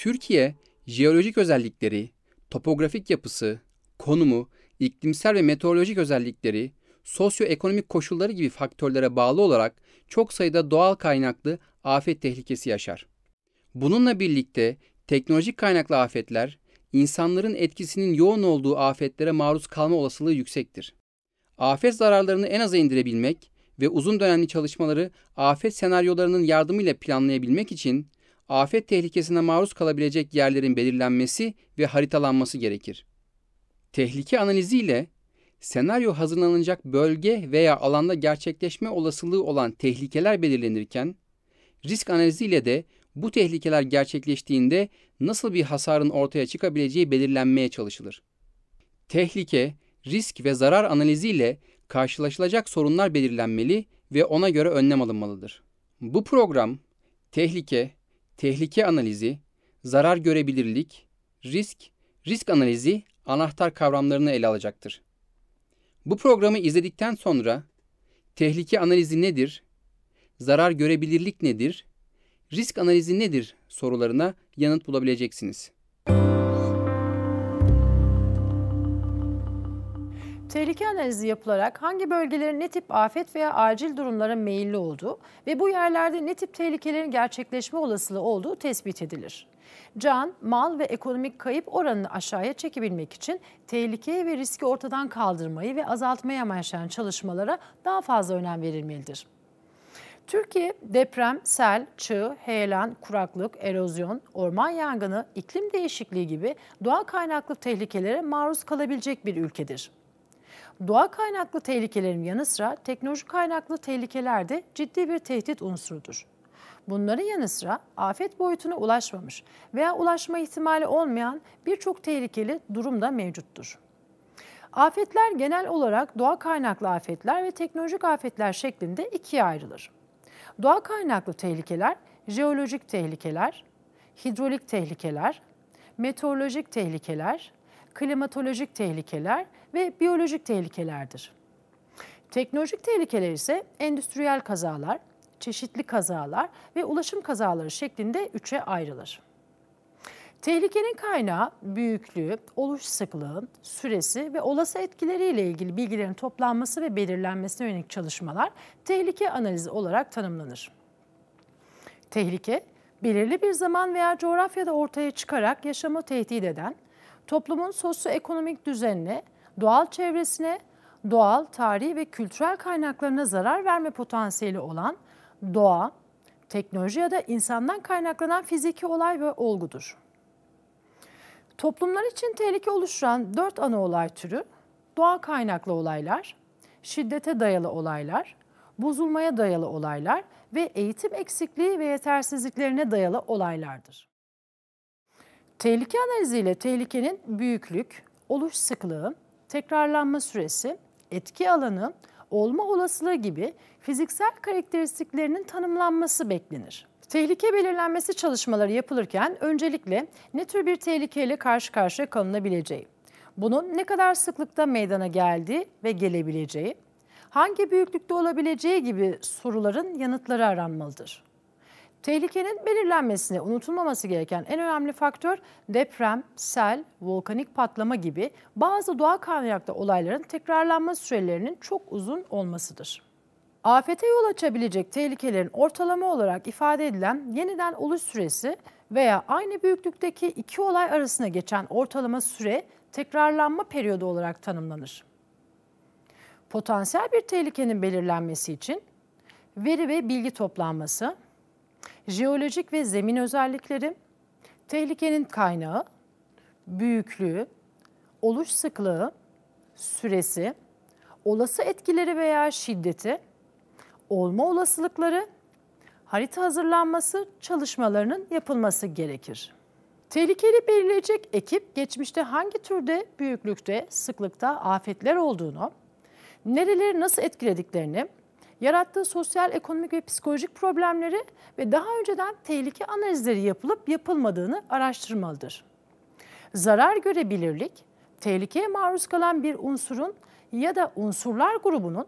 Türkiye, jeolojik özellikleri, topografik yapısı, konumu, iklimsel ve meteorolojik özellikleri, sosyoekonomik koşulları gibi faktörlere bağlı olarak çok sayıda doğal kaynaklı afet tehlikesi yaşar. Bununla birlikte teknolojik kaynaklı afetler, insanların etkisinin yoğun olduğu afetlere maruz kalma olasılığı yüksektir. Afet zararlarını en aza indirebilmek ve uzun dönemli çalışmaları afet senaryolarının yardımıyla planlayabilmek için afet tehlikesine maruz kalabilecek yerlerin belirlenmesi ve haritalanması gerekir. Tehlike analiziyle senaryo hazırlanacak bölge veya alanda gerçekleşme olasılığı olan tehlikeler belirlenirken, risk analiziyle de bu tehlikeler gerçekleştiğinde nasıl bir hasarın ortaya çıkabileceği belirlenmeye çalışılır. Tehlike, risk ve zarar analiziyle karşılaşılacak sorunlar belirlenmeli ve ona göre önlem alınmalıdır. Bu program tehlike, tehlike analizi, zarar görebilirlik, risk, risk analizi anahtar kavramlarını ele alacaktır. Bu programı izledikten sonra tehlike analizi nedir, zarar görebilirlik nedir, risk analizi nedir sorularına yanıt bulabileceksiniz. Tehlike analizi yapılarak hangi bölgelerin ne tip afet veya acil durumlara meyilli olduğu ve bu yerlerde ne tip tehlikelerin gerçekleşme olasılığı olduğu tespit edilir. Can, mal ve ekonomik kayıp oranını aşağıya çekebilmek için tehlikeyi ve riski ortadan kaldırmayı ve azaltmayı amaçlayan çalışmalara daha fazla önem verilmelidir. Türkiye deprem, sel, çığ, heyelan, kuraklık, erozyon, orman yangını, iklim değişikliği gibi doğa kaynaklı tehlikelere maruz kalabilecek bir ülkedir. Doğa kaynaklı tehlikelerin yanı sıra teknoloji kaynaklı tehlikeler de ciddi bir tehdit unsurudur. Bunların yanı sıra afet boyutuna ulaşmamış veya ulaşma ihtimali olmayan birçok tehlikeli durum da mevcuttur. Afetler genel olarak doğa kaynaklı afetler ve teknolojik afetler şeklinde ikiye ayrılır. Doğa kaynaklı tehlikeler, jeolojik tehlikeler, hidrolik tehlikeler, meteorolojik tehlikeler, klimatolojik tehlikeler ve biyolojik tehlikelerdir. Teknolojik tehlikeler ise endüstriyel kazalar, çeşitli kazalar ve ulaşım kazaları şeklinde üçe ayrılır. Tehlikenin kaynağı, büyüklüğü, oluş sıklığı, süresi ve olası etkileriyle ilgili bilgilerin toplanması ve belirlenmesine yönelik çalışmalar tehlike analizi olarak tanımlanır. Tehlike, belirli bir zaman veya coğrafyada ortaya çıkarak yaşamı tehdit eden, toplumun sosyoekonomik düzenine, doğal çevresine, doğal, tarihi ve kültürel kaynaklarına zarar verme potansiyeli olan doğa, teknoloji ya da insandan kaynaklanan fiziki olay ve olgudur. Toplumlar için tehlike oluşturan dört ana olay türü, doğa kaynaklı olaylar, şiddete dayalı olaylar, bozulmaya dayalı olaylar ve eğitim eksikliği ve yetersizliklerine dayalı olaylardır. Tehlike analiziyle tehlikenin büyüklük, oluş sıklığı, tekrarlanma süresi, etki alanı, olma olasılığı gibi fiziksel karakteristiklerinin tanımlanması beklenir. Tehlike belirlenmesi çalışmaları yapılırken öncelikle ne tür bir tehlikeyle karşı karşıya kalınabileceği, bunun ne kadar sıklıkta meydana geldiği ve gelebileceği, hangi büyüklükte olabileceği gibi soruların yanıtları aranmalıdır. Tehlikenin belirlenmesine unutulmaması gereken en önemli faktör deprem, sel, volkanik patlama gibi bazı doğa kaynaklı olayların tekrarlanma sürelerinin çok uzun olmasıdır. Afete yol açabilecek tehlikelerin ortalama olarak ifade edilen yeniden oluş süresi veya aynı büyüklükteki iki olay arasında geçen ortalama süre tekrarlanma periyodu olarak tanımlanır. Potansiyel bir tehlikenin belirlenmesi için veri ve bilgi toplanması, jeolojik ve zemin özellikleri, tehlikenin kaynağı, büyüklüğü, oluş sıklığı, süresi, olası etkileri veya şiddeti, olma olasılıkları, harita hazırlanması, çalışmalarının yapılması gerekir. Tehlikeli belirleyecek ekip geçmişte hangi türde, büyüklükte, sıklıkta afetler olduğunu, nereleri nasıl etkilediklerini, yarattığı sosyal, ekonomik ve psikolojik problemleri ve daha önceden tehlike analizleri yapılıp yapılmadığını araştırmalıdır. Zarar görebilirlik, tehlikeye maruz kalan bir unsurun ya da unsurlar grubunun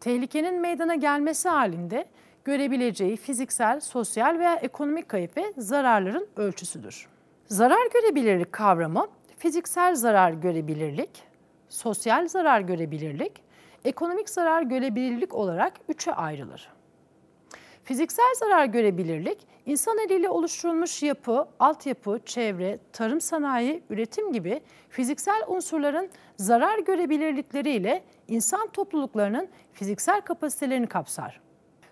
tehlikenin meydana gelmesi halinde görebileceği fiziksel, sosyal veya ekonomik kayıp ve zararların ölçüsüdür. Zarar görebilirlik kavramı fiziksel zarar görebilirlik, sosyal zarar görebilirlik, ekonomik zarar görebilirlik olarak üçe ayrılır. Fiziksel zarar görebilirlik, insan eliyle oluşturulmuş yapı, altyapı, çevre, tarım sanayi, üretim gibi fiziksel unsurların zarar görebilirlikleriyle insan topluluklarının fiziksel kapasitelerini kapsar.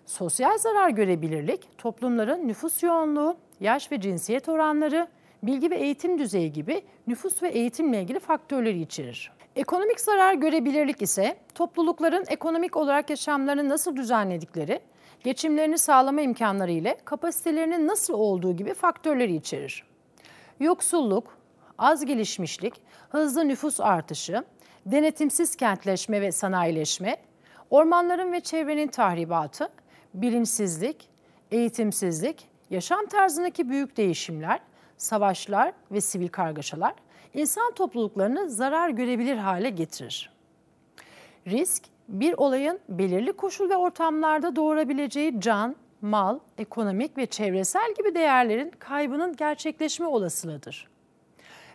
Sosyal zarar görebilirlik, toplumların nüfus yoğunluğu, yaş ve cinsiyet oranları, bilgi ve eğitim düzeyi gibi nüfus ve eğitimle ilgili faktörleri içerir. Ekonomik zarar görebilirlik ise toplulukların ekonomik olarak yaşamlarını nasıl düzenledikleri, geçimlerini sağlama imkanları ile kapasitelerinin nasıl olduğu gibi faktörleri içerir. Yoksulluk, az gelişmişlik, hızlı nüfus artışı, denetimsiz kentleşme ve sanayileşme, ormanların ve çevrenin tahribatı, bilimsizlik, eğitimsizlik, yaşam tarzındaki büyük değişimler, savaşlar ve sivil kargaşalar insan topluluklarını zarar görebilir hale getirir. Risk, bir olayın belirli koşul ve ortamlarda doğurabileceği can, mal, ekonomik ve çevresel gibi değerlerin kaybının gerçekleşme olasılığıdır.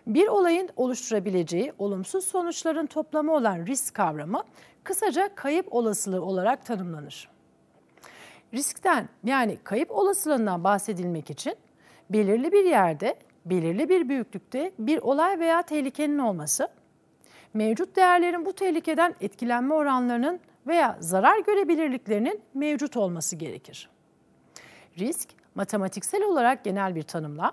Bir olayın oluşturabileceği olumsuz sonuçların toplamı olan risk kavramı kısaca kayıp olasılığı olarak tanımlanır. Riskten yani kayıp olasılığından bahsedilmek için belirli bir yerde, belirli bir büyüklükte bir olay veya tehlikenin olması, mevcut değerlerin bu tehlikeden etkilenme oranlarının veya zarar görebilirliklerinin mevcut olması gerekir. Risk, matematiksel olarak genel bir tanımla,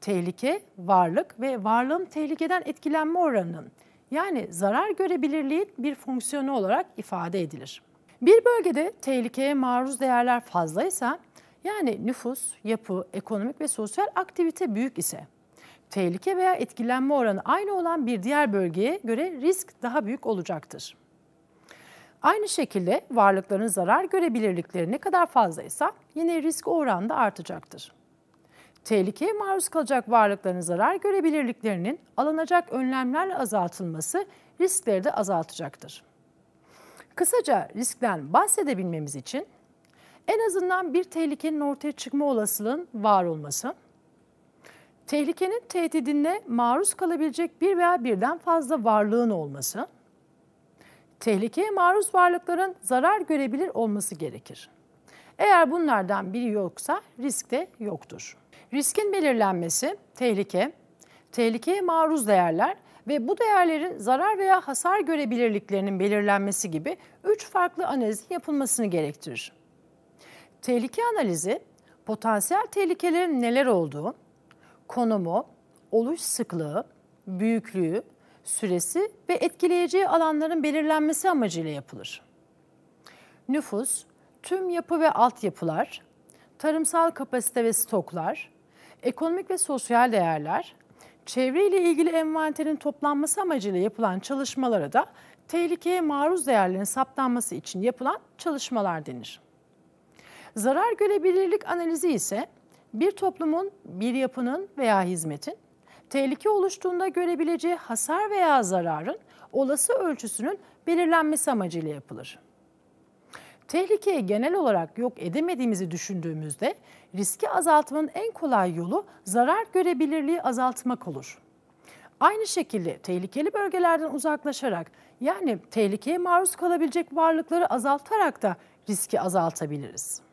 tehlike, varlık ve varlığın tehlikeden etkilenme oranının yani zarar görebilirliğin bir fonksiyonu olarak ifade edilir. Bir bölgede tehlikeye maruz değerler fazlaysa yani nüfus, yapı, ekonomik ve sosyal aktivite büyük ise tehlike veya etkilenme oranı aynı olan bir diğer bölgeye göre risk daha büyük olacaktır. Aynı şekilde varlıkların zarar görebilirlikleri ne kadar fazlaysa yine risk oranda artacaktır. Tehlikeye maruz kalacak varlıkların zarar görebilirliklerinin alınacak önlemlerle azaltılması riskleri de azaltacaktır. Kısaca riskten bahsedebilmemiz için en azından bir tehlikenin ortaya çıkma olasılığın var olması, tehlikenin tehdidine maruz kalabilecek bir veya birden fazla varlığın olması, tehlikeye maruz varlıkların zarar görebilir olması gerekir. Eğer bunlardan biri yoksa risk de yoktur. Riskin belirlenmesi, tehlike, tehlikeye maruz değerler ve bu değerlerin zarar veya hasar görebilirliklerinin belirlenmesi gibi üç farklı analizin yapılmasını gerektirir. Tehlike analizi, potansiyel tehlikelerin neler olduğu, konumu, oluş sıklığı, büyüklüğü, süresi ve etkileyeceği alanların belirlenmesi amacıyla yapılır. Nüfus, tüm yapı ve altyapılar, tarımsal kapasite ve stoklar, ekonomik ve sosyal değerler, çevre ile ilgili envanterin toplanması amacıyla yapılan çalışmalara da tehlikeye maruz değerlerin saptanması için yapılan çalışmalar denir. Zarar görebilirlik analizi ise bir toplumun, bir yapının veya hizmetin tehlike oluştuğunda görebileceği hasar veya zararın olası ölçüsünün belirlenmesi amacıyla yapılır. Tehlikeyi genel olarak yok edemediğimizi düşündüğümüzde riski azaltmanın en kolay yolu zarar görebilirliği azaltmak olur. Aynı şekilde tehlikeli bölgelerden uzaklaşarak yani tehlikeye maruz kalabilecek varlıkları azaltarak da riski azaltabiliriz.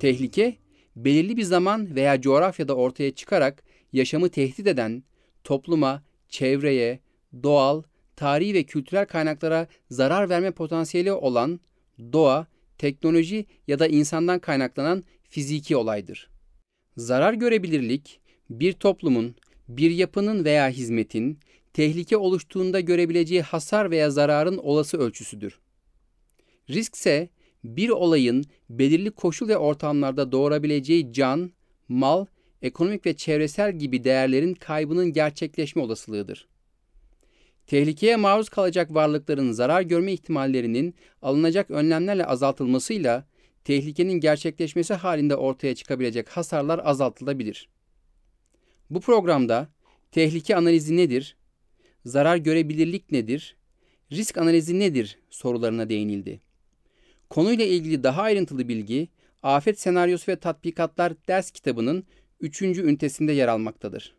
Tehlike, belirli bir zaman veya coğrafyada ortaya çıkarak yaşamı tehdit eden, topluma, çevreye, doğal, tarihi ve kültürel kaynaklara zarar verme potansiyeli olan doğa, teknoloji ya da insandan kaynaklanan fiziki olaydır. Zarar görebilirlik, bir toplumun, bir yapının veya hizmetin tehlike oluştuğunda görebileceği hasar veya zararın olası ölçüsüdür. Risk ise bir olayın belirli koşul ve ortamlarda doğurabileceği can, mal, ekonomik ve çevresel gibi değerlerin kaybının gerçekleşme olasılığıdır. Tehlikeye maruz kalacak varlıkların zarar görme ihtimallerinin alınacak önlemlerle azaltılmasıyla tehlikenin gerçekleşmesi halinde ortaya çıkabilecek hasarlar azaltılabilir. Bu programda tehlike analizi nedir, zarar görebilirlik nedir, risk analizi nedir sorularına değinildi. Konuyla ilgili daha ayrıntılı bilgi Afet Senaryosu ve Tatbikatlar ders kitabının 3. ünitesinde yer almaktadır.